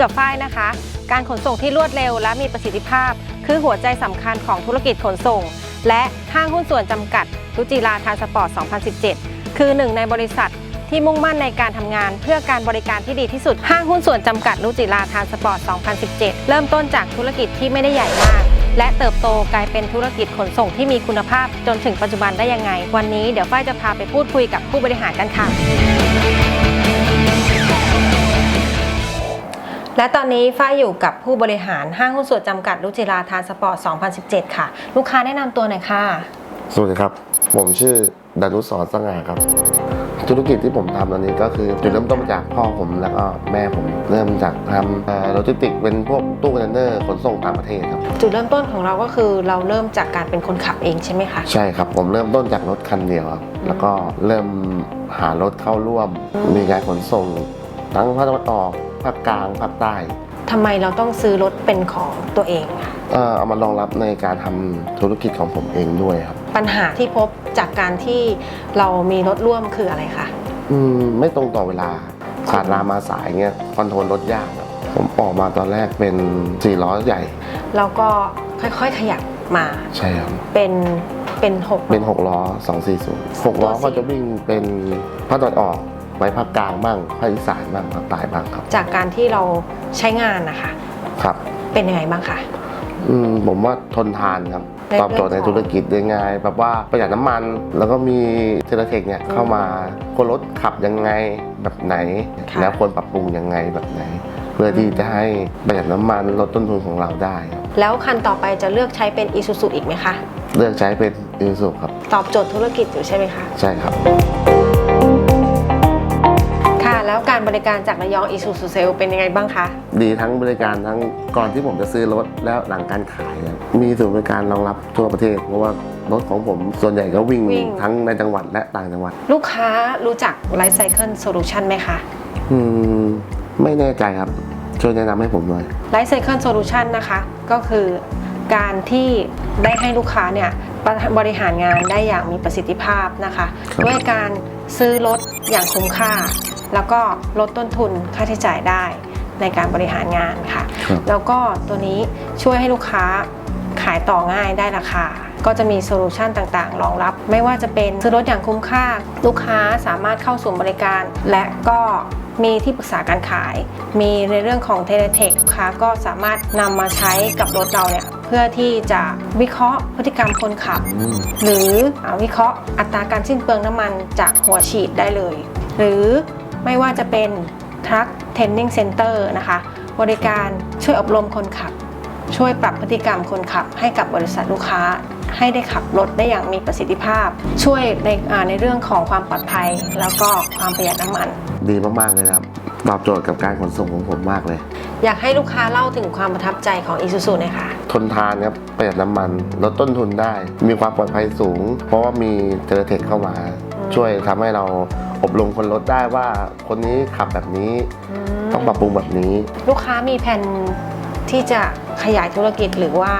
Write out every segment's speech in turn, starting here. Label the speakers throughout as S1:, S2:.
S1: กับฝ้ายนะคะ การขนส่งที่รวดเร็วและมีประสิทธิภาพ คือหัวใจสำคัญของธุรกิจขนส่ง และห้างหุ้นส่วนจำกัดรุจิราทานสปอร์ต 2017 คือหนึ่งในบริษัทที่มุ่งมั่นในการทำงาน เพื่อการบริการที่ดีที่สุดห้างหุ้นส่วนจำกัดรุจิราทานสปอร์ต 2017 เริ่มต้นจากธุรกิจที่ไม่ได้ใหญ่มาก และเติบโตกลายเป็นธุรกิจขนส่งที่มีคุณภาพจนถึงปัจจุบันได้ยังไง วันนี้เดี๋ยวฝ้ายจะพาไปพูดคุยกับผู้บริหารกันค่ะ และตอนนี้ฝ้ายอยู่กับผู้บริหารห้างหุ้นส่วนจำกัดรุจิราทานสปอร์ต 2017 ค่ะ ลูกค้าแนะนำตัวหน่อยค่ะ
S2: สวัสดีครับ ผมชื่อดานุสรสง่าครับ ธุรกิจที่ผมทำตอนนี้ก็คือจุดเริ่มต้นมาจากพ่อผมแล้วก็แม่ผมเริ่มจากทำโลจิสติกเป็นพวกตู้คอนเทนเนอร์ขนส่งต่างประเทศครับ
S1: จุดเริ่มต้นของเราก็คือเราเริ่มจากการเป็นคนขับเองใช่ไหมคะ
S2: ใช่ครับ ผมเริ่มต้นจากรถคันเดียวครับแล้วก็เริ่มหารถเข้าร่วม มีการขนส่งทั้งภาคตะวันออก ภาคกลางภาคใต้
S1: ทำไมเราต้องซื้อรถเป็นของตัวเองอะ
S2: เอ่อเอามารองรับในการทำธุรกิจของผมเองด้วยครับ
S1: ปัญหาที่พบจากการที่เรามีรถร่วมคืออะไรคะ
S2: อืมไม่ตรงต่อเวลาขาดลามาสายเงี้ยคอนโทรลรถยากครับผมออกมาตอนแรกเป็น4ล้อใหญ่
S1: เราก็ค่อยๆขยับมา
S2: ใช่ครับ
S1: เป็นเป็นหก
S2: เป็น 6 ล้อ 240 6 ล้อก็จะวิ่งเป็นภาคตะวันออก ไว้ภาคกลางบ้างภาคอีสานบ้างภาคใต้บ้างครับ
S1: จากการที่เราใช้งานนะคะ
S2: ครับ
S1: เป็นยังไงบ้างคะ
S2: อืมผมว่าทนทานครับ
S1: ใน
S2: ตอบโจทย์ใน
S1: เรื่องของ
S2: ธุรกิจได้ง่ายแบบว่าประหยัดน้ำมัน แล้วก็มีเทเลเทคเนี่ย
S1: อืม
S2: เข้ามาคนรถขับยังไงแบบไหน
S1: ค่ะ
S2: แล้วควรปรับปรุงยังไงแบบไหน เพื่อที่จะให้ประหยัดน้ำมันลดต้นทุนของเราได้ครับ
S1: แล้วคันต่อไปจะเลือกใช้เป็น i s u z u อีกไหมคะ
S2: เลือกใช้เป็นอิสุครับ
S1: ตอบโจทย์ธุรกิจอยู่ใช่ไหมคะ
S2: ใช่ครับ
S1: ค่ะ แล้วการบริการจากระยอง i s u z u Sale เป็นยังไงบ้างคะ
S2: ดีทั้งบริการทั้งก่อนที่ผมจะซื้อรถแล้วหลังการขายครับมีศูนย์บริการรองรับทั่วประเทศ เพราะว่ารถของผมส่วนใหญ่ก็วิ่ง
S1: วิ่ง
S2: ทั้งในจังหวัดและต่างจังหวัด
S1: ลูกค้ารู้จัก Life Cycle Solution ไหมคะ
S2: อืมไม่แน่ใจครับ ช่วยแนะนำให้ผมหน่อย
S1: Life Cycle Solution นะคะ ก็คือการที่ได้ให้ลูกค้าเนี่ยบริหารงานได้อย่างมีประสิทธิภาพนะคะ
S2: ครับ
S1: ด้วยการซื้อรถอย่างคุ้มค่า แล้วก็ลดต้นทุนค่าใช้จ่ายได้ในการบริหารงานค่ะ
S2: ครับ
S1: แล้วก็ตัวนี้ช่วยให้ลูกค้าขายต่อง่ายได้ราคา ก็จะมีโซลูชันต่างๆ รองรับ ไม่ว่าจะเป็นซื้อรถอย่างคุ้มค่า ลูกค้าสามารถเข้าสู่บริการ และก็มีที่ปรึกษาการขาย มีในเรื่องของเทเลเทคลูกค้าก็สามารถนำมาใช้กับรถเราเนี่ยเพื่อที่จะวิเคราะห์พฤติกรรมคนขับ
S2: อืม
S1: หรือวิเคราะห์อัตราการสิ้นเปลืองน้ำมันจากหัวฉีดได้เลย หรือ ไม่ว่าจะเป็น Truck Training Center นะคะ บริการช่วยอบรมคนขับ ช่วยปรับพฤติกรรมคนขับ ให้กับบริษัทลูกค้า ให้ได้ขับรถได้อย่างมีประสิทธิภาพ ช่วยในอ่าในเรื่องของความปลอดภัย แล้วก็ความประหยัดน้ำมัน
S2: ดีมากๆเลยนะครับตอบโจทย์กับการขนส่งของผมมากเลย
S1: อยากให้ลูกค้าเล่าถึงความประทับใจของ Isuzu หน่อยค่ะ
S2: ทนทานครับประหยัดน้ำมันลดต้นทุนได้ มีความปลอดภัยสูง เพราะว่ามีเทเลเทคเข้ามา ช่วยทำให้เราอบรมคนรถได้ว่าคนนี้ขับแบบนี้ต้องปรับปรุงแบบนี้
S1: ลูกค้ามีแผนที่จะขยายธุรกิจหรือว่า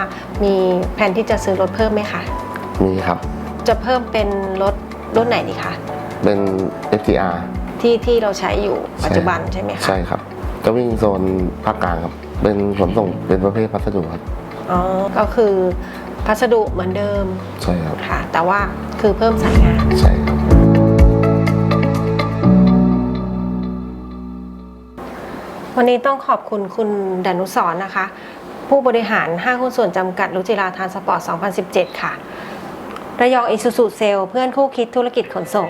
S1: มีแผนที่จะซื้อรถเพิ่มไหมคะ
S2: มีครับ
S1: จะเพิ่มเป็นรถรุ่นไหนดีคะ
S2: เป็น FTR
S1: ที่ที่เราใช้อยู่ปัจจุบันใช่ไหมคะ
S2: ใช่ครับจะวิ่งโซนภาคกลางครับเป็นขนส่งเป็นประเภทพัสดุครับ
S1: อ๋อก็คือพัสดุเหมือนเดิม
S2: ใช่ครับ
S1: ค่ะ แต่ว่าคือเพิ่มสายงาน
S2: ใช่ครับ
S1: วันนี้ต้องขอบคุณคุณดนุสรนะคะ ผู้บริหารห้างหุ้นส่วนจำกัดรุจิราทานสปอร์ต 2017 ค่ะ ระยองอิสุสุเซลเพื่อนคู่คิดธุรกิจขนส่ง